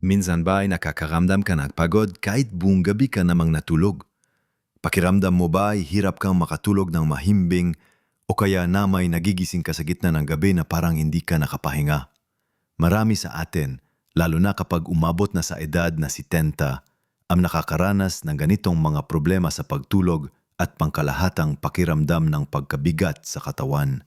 Minsan ba ay nakakaramdam ka ng pagod kahit buong gabi ka namang natulog? Pakiramdam mo ba ay hirap kang makatulog ng mahimbing o kaya na may nagigising ka sa gitna ng gabi na parang hindi ka nakapahinga? Marami sa atin, lalo na kapag umabot na sa edad na si Tenta, ang nakakaranas ng ganitong mga problema sa pagtulog at pangkalahatang pakiramdam ng pagkabigat sa katawan.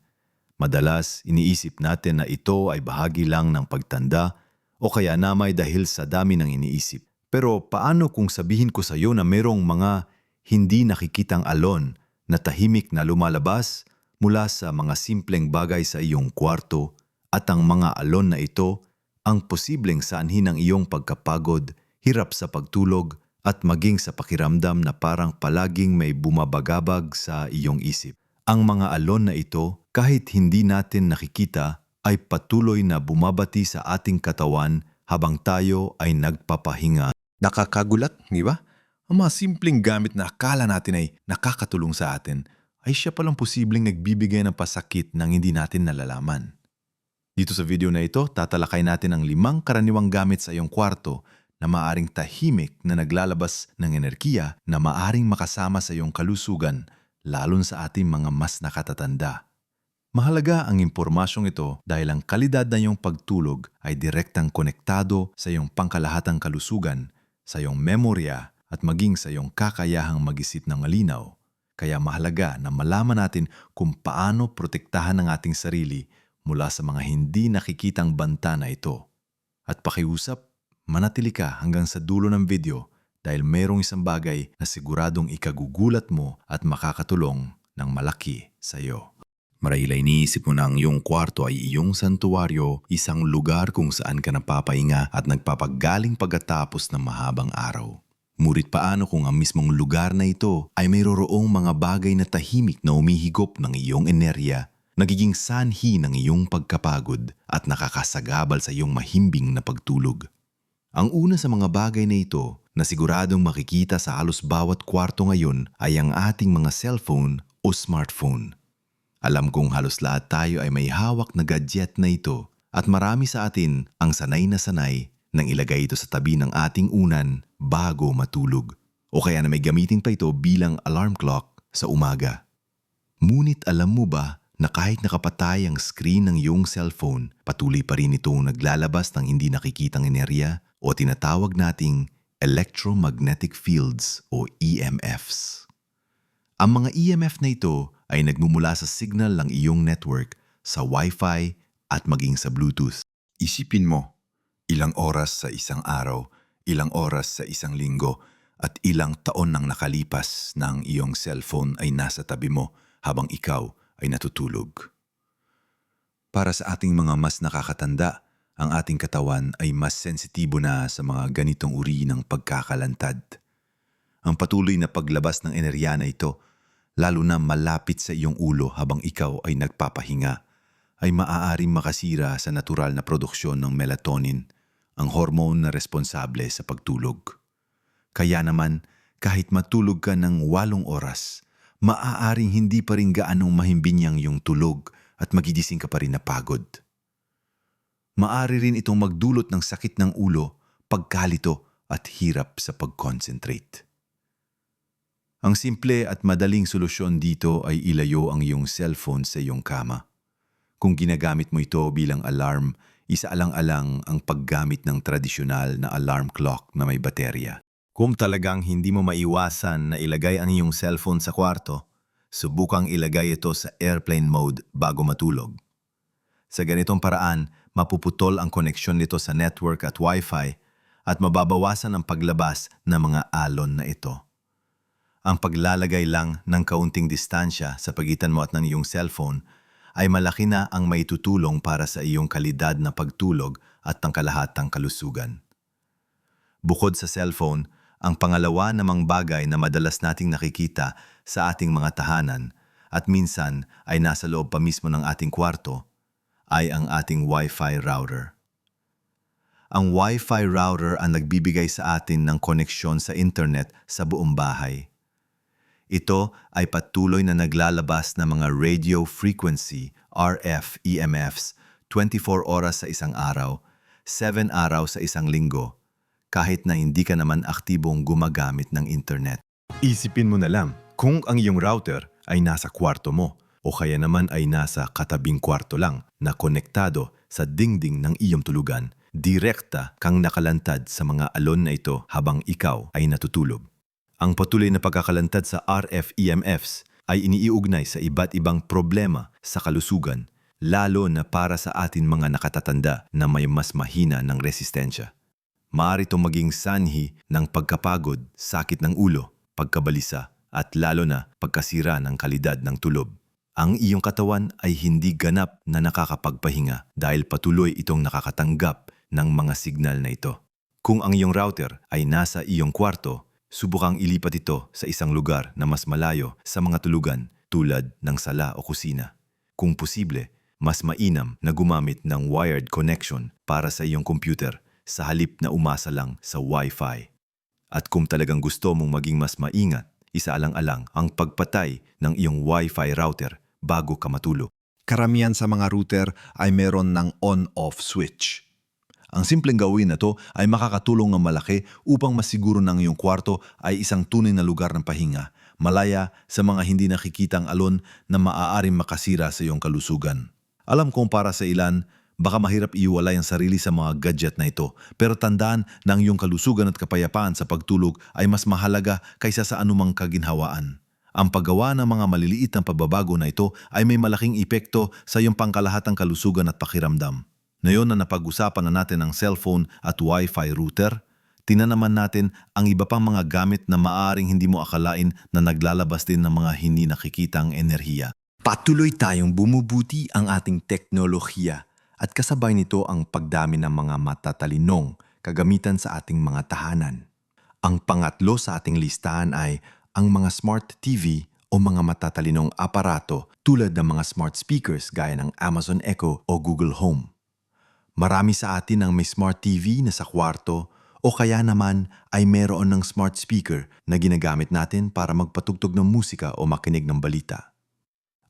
Madalas, iniisip natin na ito ay bahagi lang ng pagtanda o kaya na may dahil sa dami ng iniisip. Pero paano kung sabihin ko sa iyo na merong mga hindi nakikitang alon na tahimik na lumalabas mula sa mga simpleng bagay sa iyong kwarto at ang mga alon na ito ang posibleng sanhi ng iyong pagkapagod, hirap sa pagtulog at maging sa pakiramdam na parang palaging may bumabagabag sa iyong isip. Ang mga alon na ito, kahit hindi natin nakikita, ay patuloy na bumabati sa ating katawan habang tayo ay nagpapahinga. Nakakagulat, di ba? Ang mga simpleng gamit na akala natin ay nakakatulong sa atin ay siya palang posibleng nagbibigay ng pasakit nang hindi natin nalalaman. Dito sa video na ito, tatalakay natin ang limang karaniwang gamit sa iyong kwarto na maaring tahimik na naglalabas ng enerhiya na maaring makasama sa iyong kalusugan, lalon sa ating mga mas nakatatanda. Mahalaga ang impormasyong ito dahil ang kalidad na iyong pagtulog ay direktang konektado sa iyong pangkalahatang kalusugan, sa iyong memorya at maging sa iyong kakayahang mag-isip ng malinaw. Kaya mahalaga na malaman natin kung paano protektahan ang ating sarili mula sa mga hindi nakikitang banta na ito. At pakiusap, manatili ka hanggang sa dulo ng video dahil mayroong isang bagay na siguradong ikagugulat mo at makakatulong ng malaki sa iyo. Marahil ay iniisip mo na ang iyong kwarto ay iyong santuwaryo, isang lugar kung saan ka napapahinga at nagpapagaling pagkatapos ng mahabang araw. Murit paano kung ang mismong lugar na ito ay mayroong mga bagay na tahimik na umihigop ng iyong enerhiya, nagiging sanhi ng iyong pagkapagod at nakakasagabal sa iyong mahimbing na pagtulog. Ang una sa mga bagay na ito na siguradong makikita sa halos bawat kwarto ngayon ay ang ating mga cellphone o smartphone. Alam kong halos lahat tayo ay may hawak na gadget na ito at marami sa atin ang sanay na sanay nang ilagay ito sa tabi ng ating unan bago matulog o kaya na may gamitin pa ito bilang alarm clock sa umaga. Ngunit alam mo ba na kahit nakapatay ang screen ng iyong cellphone, patuloy pa rin itong naglalabas ng hindi nakikitang enerhiya o tinatawag nating electromagnetic fields o EMFs. Ang mga EMF na ito ay nagmumula sa signal ng iyong network sa Wi-Fi at maging sa Bluetooth. Isipin mo, ilang oras sa isang araw, ilang oras sa isang linggo, at ilang taon nang nakalipas na iyong cellphone ay nasa tabi mo habang ikaw ay natutulog. Para sa ating mga mas nakakatanda, ang ating katawan ay mas sensitibo na sa mga ganitong uri ng pagkakalantad. Ang patuloy na paglabas ng enerhiya na ito lalo na malapit sa iyong ulo habang ikaw ay nagpapahinga, ay maaaring makasira sa natural na produksyon ng melatonin, ang hormone na responsable sa pagtulog. Kaya naman, kahit matulog ka ng walong oras, maaaring hindi pa rin gaanong mahimbinyang yung tulog at magigising ka pa rin na pagod. Maari rin itong magdulot ng sakit ng ulo, pagkalito at hirap sa pag-concentrate. Ang simple at madaling solusyon dito ay ilayo ang iyong cellphone sa iyong kama. Kung ginagamit mo ito bilang alarm, isaalang-alang ang paggamit ng tradisyonal na alarm clock na may baterya. Kung talagang hindi mo maiwasan na ilagay ang iyong cellphone sa kwarto, subukang ilagay ito sa airplane mode bago matulog. Sa ganitong paraan, mapuputol ang koneksyon nito sa network at wifi at mababawasan ang paglabas ng mga alon na ito ang paglalagay lang ng kaunting distansya sa pagitan mo at ng iyong cellphone ay malaki na ang may tutulong para sa iyong kalidad na pagtulog at tangkalahatang kalusugan. Bukod sa cellphone, ang pangalawa namang bagay na madalas nating nakikita sa ating mga tahanan at minsan ay nasa loob pa mismo ng ating kwarto ay ang ating Wi-Fi router. Ang Wi-Fi router ang nagbibigay sa atin ng koneksyon sa internet sa buong bahay. Ito ay patuloy na naglalabas ng mga radio frequency RF EMFs 24 oras sa isang araw, 7 araw sa isang linggo, kahit na hindi ka naman aktibong gumagamit ng internet. Isipin mo na lang kung ang iyong router ay nasa kwarto mo o kaya naman ay nasa katabing kwarto lang na konektado sa dingding ng iyong tulugan, direkta kang nakalantad sa mga alon na ito habang ikaw ay natutulog. Ang patuloy na pagkakalantad sa RF EMFs ay iniiugnay sa iba't ibang problema sa kalusugan, lalo na para sa atin mga nakatatanda na may mas mahina ng resistensya. Maaari itong maging sanhi ng pagkapagod, sakit ng ulo, pagkabalisa, at lalo na pagkasira ng kalidad ng tulog. Ang iyong katawan ay hindi ganap na nakakapagpahinga dahil patuloy itong nakakatanggap ng mga signal na ito. Kung ang iyong router ay nasa iyong kwarto, subukang ilipat ito sa isang lugar na mas malayo sa mga tulugan tulad ng sala o kusina. Kung posible, mas mainam na gumamit ng wired connection para sa iyong computer sa halip na umasa lang sa Wi-Fi. At kung talagang gusto mong maging mas maingat, isaalang-alang ang pagpatay ng iyong Wi-Fi router bago ka matulog. Karamihan sa mga router ay meron ng on-off switch. Ang simpleng gawin na to ay makakatulong ng malaki upang masiguro ng iyong kwarto ay isang tunay na lugar ng pahinga, malaya sa mga hindi nakikitang alon na maaaring makasira sa iyong kalusugan. Alam kong para sa ilan, baka mahirap iwalay ang sarili sa mga gadget na ito, pero tandaan na ang iyong kalusugan at kapayapaan sa pagtulog ay mas mahalaga kaysa sa anumang kaginhawaan. Ang paggawa ng mga maliliit na pagbabago na ito ay may malaking epekto sa iyong pangkalahatang kalusugan at pakiramdam. Ngayon na napag-usapan na natin ang cellphone at Wi-Fi router, tingnan naman natin ang iba pang mga gamit na maaring hindi mo akalain na naglalabas din ng mga hindi nakikitang enerhiya. Patuloy tayong bumubuti ang ating teknolohiya at kasabay nito ang pagdami ng mga matatalinong kagamitan sa ating mga tahanan. Ang pangatlo sa ating listahan ay ang mga smart TV o mga matatalinong aparato tulad ng mga smart speakers gaya ng Amazon Echo o Google Home. Marami sa atin ang may smart TV na sa kwarto o kaya naman ay meron ng smart speaker na ginagamit natin para magpatugtog ng musika o makinig ng balita.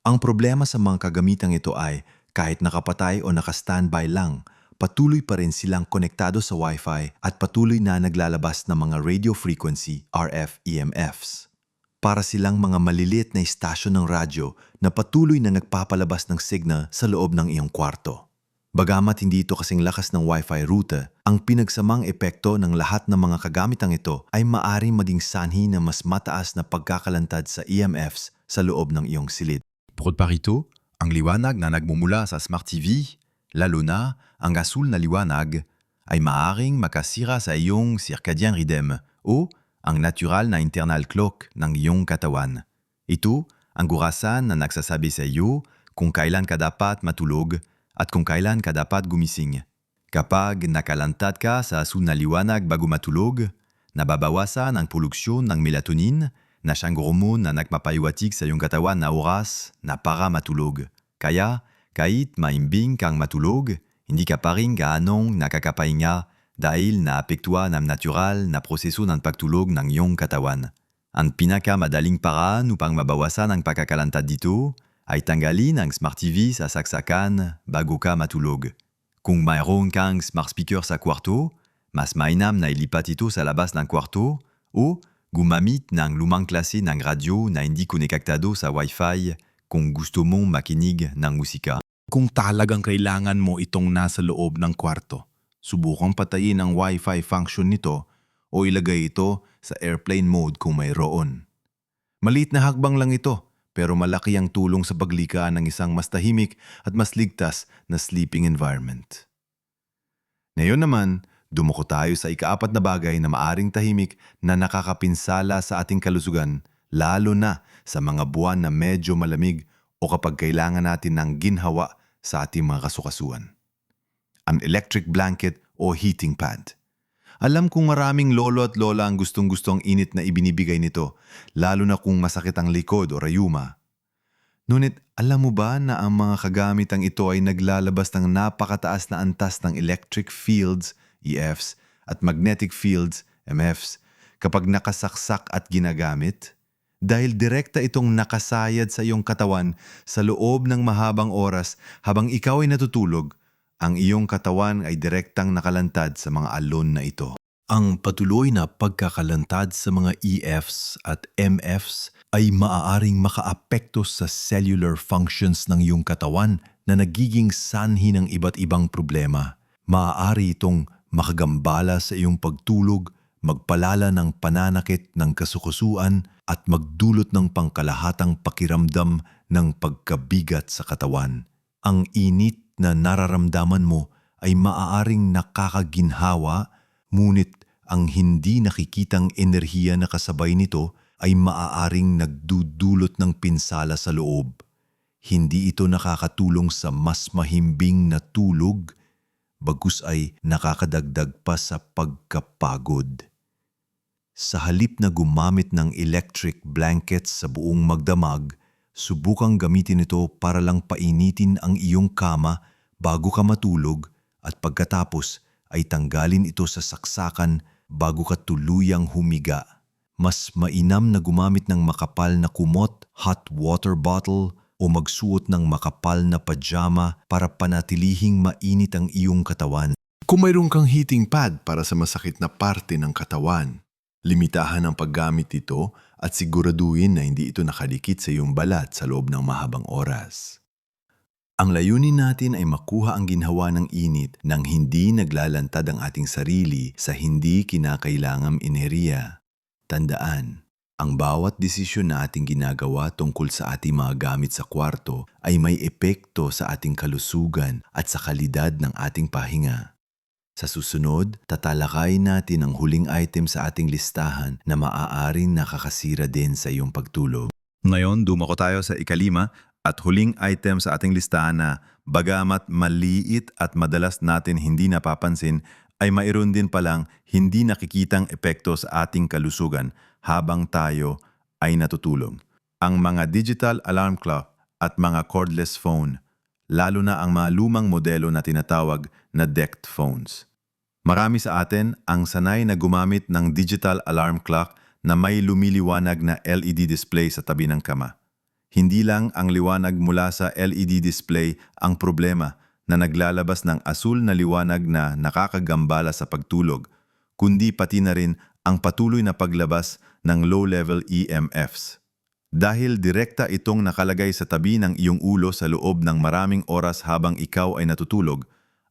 Ang problema sa mga kagamitang ito ay kahit nakapatay o naka-standby lang, patuloy pa rin silang konektado sa Wi-Fi at patuloy na naglalabas ng mga radio frequency RF EMFs. Para silang mga maliliit na istasyon ng radyo na patuloy na nagpapalabas ng signal sa loob ng iyong kwarto. Bagamat hindi ito kasing lakas ng Wi-Fi router, ang pinagsamang epekto ng lahat ng mga kagamitang ito ay maaring maging sanhi na mas mataas na pagkakalantad sa EMFs sa loob ng iyong silid. Bukod pa rito, ang liwanag na nagmumula sa Smart TV, lalo na ang asul na liwanag, ay maaring makasira sa iyong circadian rhythm o ang natural na internal clock ng iyong katawan. Ito ang gurasan na nagsasabi sa iyo kung kailan ka dapat matulog at kung kailan ka dapat gumising. Kapag nakalantad ka sa asul na liwanag bago matulog, nababawasan ang produksyon ng melatonin na siyang hormone na nagmapaiwatig sa iyong katawan na oras na para matulog. Kaya, kahit maimbing kang matulog, hindi ka pa rin gaanong nakakapahinga dahil naapektuhan ng natural na proseso ng pagtulog ng iyong katawan. Ang pinakamadaling paraan upang mabawasan ang pagkakalantad dito ay tanggalin ang Smart TV sa saksakan bago ka matulog. Kung mayroon kang smart speaker sa kwarto, mas mainam na ilipat ito sa labas ng kwarto o gumamit ng lumang klase ng radyo na hindi konektado sa Wi-Fi kung gusto mong makinig ng musika. Kung talagang kailangan mo itong nasa loob ng kwarto, subukang patayin ang Wi-Fi function nito o ilagay ito sa airplane mode kung mayroon. Maliit na hakbang lang ito, pero malaki ang tulong sa paglikaan ng isang mas tahimik at mas ligtas na sleeping environment. Ngayon naman, Dumuko tayo sa ikaapat na bagay na maaring tahimik na nakakapinsala sa ating kalusugan, lalo na sa mga buwan na medyo malamig o kapag kailangan natin ng ginhawa sa ating mga kasukasuan. An electric blanket o heating pad. Alam kong maraming lolo at lola ang gustong-gusto ang init na ibinibigay nito, lalo na kung masakit ang likod o rayuma. Ngunit alam mo ba na ang mga kagamitang ito ay naglalabas ng napakataas na antas ng electric fields EFs, at magnetic fields, MFs, kapag nakasaksak at ginagamit? Dahil direkta itong nakasayad sa iyong katawan sa loob ng mahabang oras habang ikaw ay natutulog, ang iyong katawan ay direktang nakalantad sa mga alon na ito. Ang patuloy na pagkakalantad sa mga EFs at MFs ay maaaring makaapekto sa cellular functions ng iyong katawan na nagiging sanhi ng iba't ibang problema. Maaari itong makagambala sa iyong pagtulog, magpalala ng pananakit ng kasukusuan at magdulot ng pangkalahatang pakiramdam ng pagkabigat sa katawan. Ang init na nararamdaman mo ay maaaring nakakaginhawa Ngunit ang hindi nakikitang enerhiya na kasabay nito ay maaaring nagdudulot ng pinsala sa loob. Hindi ito nakakatulong sa mas mahimbing na tulog, bagus ay nakakadagdag pa sa pagkapagod. Sa halip na gumamit ng electric blankets sa buong magdamag, subukang gamitin ito para lang painitin ang iyong kama bago ka matulog at pagkatapos ay tanggalin ito sa saksakan bago ka tuluyang humiga. Mas mainam na gumamit ng makapal na kumot, hot water bottle o magsuot ng makapal na pajama para panatilihing mainit ang iyong katawan. Kung mayroon kang heating pad para sa masakit na parte ng katawan, limitahan ang paggamit ito at siguraduhin na hindi ito nakadikit sa iyong balat sa loob ng mahabang oras. Ang layunin natin ay makuha ang ginhawa ng init nang hindi naglalantad ang ating sarili sa hindi kinakailangang enerhiya. Tandaan, ang bawat desisyon na ating ginagawa tungkol sa ating mga gamit sa kwarto ay may epekto sa ating kalusugan at sa kalidad ng ating pahinga. Sa susunod, tatalakayin natin ang huling item sa ating listahan na maaaring nakakasira din sa iyong pagtulog. Ngayon, dumako tayo sa ikalima at huling item sa ating listahan na bagamat maliit at madalas natin hindi napapansin ay mayroon din palang hindi nakikitang epekto sa ating kalusugan habang tayo ay natutulog. Ang mga digital alarm clock at mga cordless phone, lalo na ang mga lumang modelo na tinatawag na decked phones. Marami sa atin ang sanay na gumamit ng digital alarm clock na may lumiliwanag na LED display sa tabi ng kama. Hindi lang ang liwanag mula sa LED display ang problema na naglalabas ng asul na liwanag na nakakagambala sa pagtulog, kundi pati na rin ang patuloy na paglabas ng low-level EMFs. Dahil direkta itong nakalagay sa tabi ng iyong ulo sa loob ng maraming oras habang ikaw ay natutulog,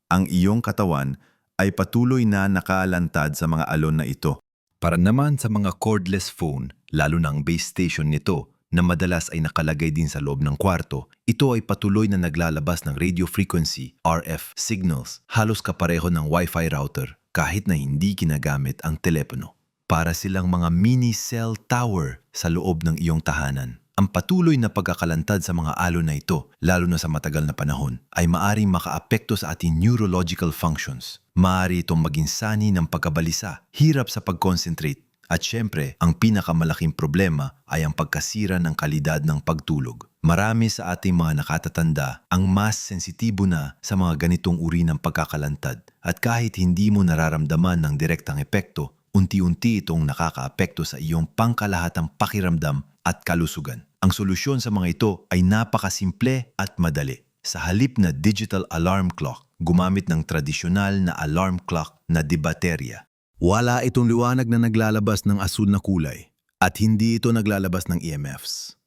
ang iyong katawan ay patuloy na nakaalantad sa mga alon na ito. Para naman sa mga cordless phone, lalo ang base station nito na madalas ay nakalagay din sa loob ng kwarto, ito ay patuloy na naglalabas ng radio frequency, RF signals, halos kapareho ng Wi-Fi router kahit na hindi ginagamit ang telepono. Para silang mga mini cell tower sa loob ng iyong tahanan. Ang patuloy na pagkakalantad sa mga alon na ito, lalo na sa matagal na panahon, ay maaring makaapekto sa ating neurological functions. Maaari itong maging sani ng pagkabalisa, hirap sa pag-concentrate, at syempre, ang pinakamalaking problema ay ang pagkasira ng kalidad ng pagtulog. Marami sa ating mga nakatatanda ang mas sensitibo na sa mga ganitong uri ng pagkakalantad at kahit hindi mo nararamdaman ng direktang epekto, unti-unti itong nakakaapekto sa iyong pangkalahatang pakiramdam at kalusugan. Ang solusyon sa mga ito ay napakasimple at madali. Sa halip na digital alarm clock, gumamit ng tradisyonal na alarm clock na di baterya wala itong liwanag na naglalabas ng asul na kulay at hindi ito naglalabas ng EMFs.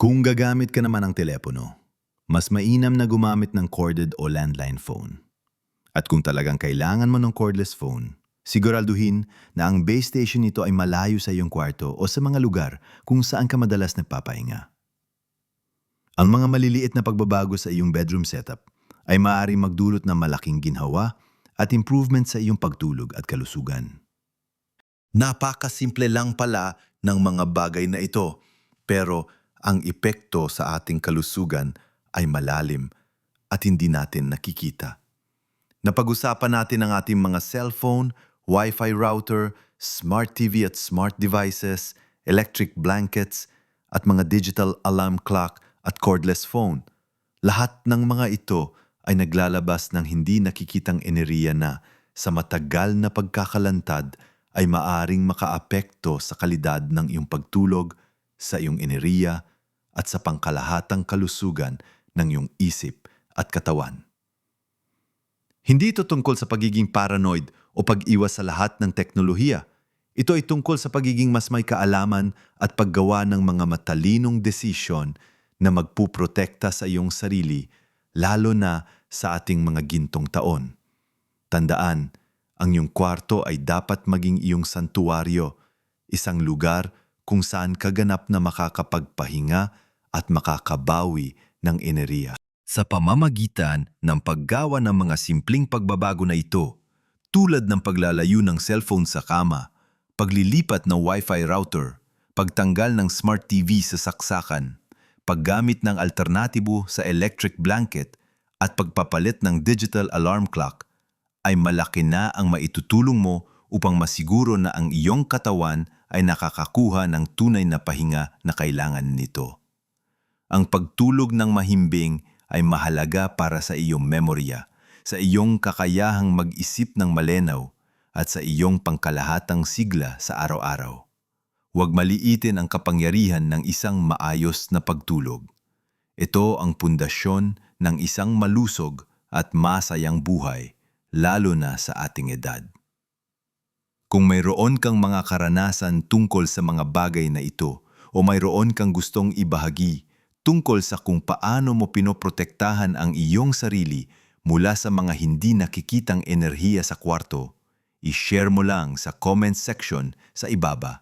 Kung gagamit ka naman ng telepono, mas mainam na gumamit ng corded o landline phone. At kung talagang kailangan mo ng cordless phone, siguraduhin na ang base station nito ay malayo sa iyong kwarto o sa mga lugar kung saan ka madalas nagpapahinga. Ang mga maliliit na pagbabago sa iyong bedroom setup ay maaaring magdulot ng malaking ginhawa at improvement sa iyong pagtulog at kalusugan. Napakasimple lang pala ng mga bagay na ito, pero ang epekto sa ating kalusugan ay malalim at hindi natin nakikita. Napag-usapan natin ang ating mga cellphone, Wi-Fi router, smart TV at smart devices, electric blankets, at mga digital alarm clock at cordless phone. Lahat ng mga ito ay naglalabas ng hindi nakikitang enerhiya na sa matagal na pagkakalantad ay maaring makaapekto sa kalidad ng iyong pagtulog, sa iyong enerhiya at sa pangkalahatang kalusugan ng iyong isip at katawan. Hindi ito tungkol sa pagiging paranoid o pag-iwas sa lahat ng teknolohiya. Ito ay tungkol sa pagiging mas may kaalaman at paggawa ng mga matalinong desisyon na magpuprotekta sa iyong sarili, lalo na sa ating mga gintong taon. Tandaan, ang iyong kwarto ay dapat maging iyong santuaryo, isang lugar kung saan kaganap na makakapagpahinga at makakabawi ng enerhiya. Sa pamamagitan ng paggawa ng mga simpleng pagbabago na ito, tulad ng paglalayo ng cellphone sa kama, paglilipat ng Wi-Fi router, pagtanggal ng smart TV sa saksakan, paggamit ng alternatibo sa electric blanket, at pagpapalit ng digital alarm clock, ay malaki na ang maitutulong mo upang masiguro na ang iyong katawan ay nakakakuha ng tunay na pahinga na kailangan nito. Ang pagtulog ng mahimbing ay mahalaga para sa iyong memorya, sa iyong kakayahang mag-isip ng malenaw at sa iyong pangkalahatang sigla sa araw-araw. Huwag maliitin ang kapangyarihan ng isang maayos na pagtulog. Ito ang pundasyon ng isang malusog at masayang buhay, lalo na sa ating edad. Kung mayroon kang mga karanasan tungkol sa mga bagay na ito o mayroon kang gustong ibahagi tungkol sa kung paano mo pinoprotektahan ang iyong sarili mula sa mga hindi nakikitang enerhiya sa kwarto, i-share mo lang sa comment section sa ibaba.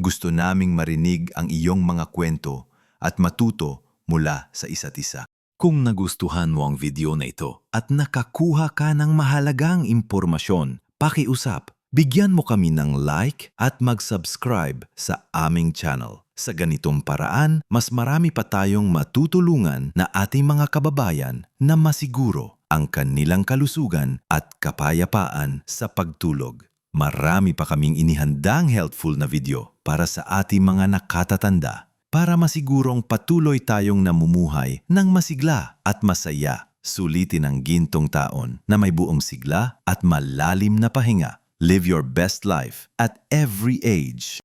Gusto naming marinig ang iyong mga kwento at matuto mula sa isa't isa. Kung nagustuhan mo ang video na ito at nakakuha ka ng mahalagang impormasyon, pakiusap, bigyan mo kami ng like at mag-subscribe sa aming channel. Sa ganitong paraan, mas marami pa tayong matutulungan na ating mga kababayan na masiguro ang kanilang kalusugan at kapayapaan sa pagtulog. Marami pa kaming inihandang helpful na video para sa ating mga nakatatanda para masigurong patuloy tayong namumuhay ng masigla at masaya. Sulitin ang gintong taon na may buong sigla at malalim na pahinga. Live your best life at every age.